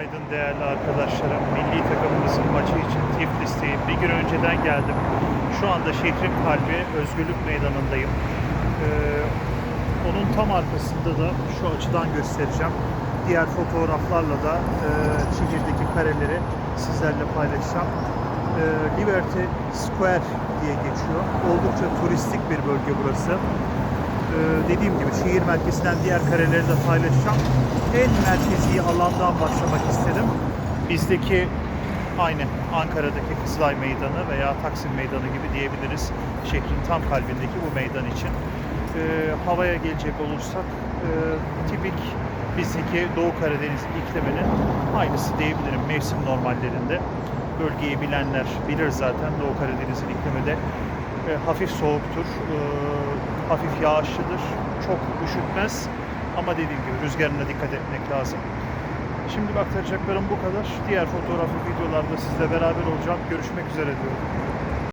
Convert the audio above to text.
Günaydın değerli arkadaşlarım. Milli takımımızın maçı için Tiflis'teyim. Bir gün önceden geldim. Şu anda şehrin kalbi Özgürlük Meydanı'ndayım. Ee, onun tam arkasında da şu açıdan göstereceğim. Diğer fotoğraflarla da e, şehirdeki kareleri sizlerle paylaşacağım. Ee, Liberty Square diye geçiyor. Oldukça turistik bir bölge burası. Ee, dediğim gibi şehir merkezinden diğer kareleri de paylaşacağım. En merkezi alandan başlamak istedim. Bizdeki aynı Ankara'daki Kızılay Meydanı veya Taksim Meydanı gibi diyebiliriz. Şehrin tam kalbindeki bu meydan için. Ee, havaya gelecek olursak e, tipik bizdeki Doğu Karadeniz ikliminin aynısı diyebilirim mevsim normallerinde. Bölgeyi bilenler bilir zaten Doğu Karadeniz'in iklimi de e, hafif soğuktur, e, hafif yağışlıdır, çok üşütmez ama dediğim gibi rüzgarına dikkat etmek lazım. Şimdi aktaracaklarım bu kadar. Diğer fotoğraf videolarda sizle beraber olacağım. Görüşmek üzere diyorum.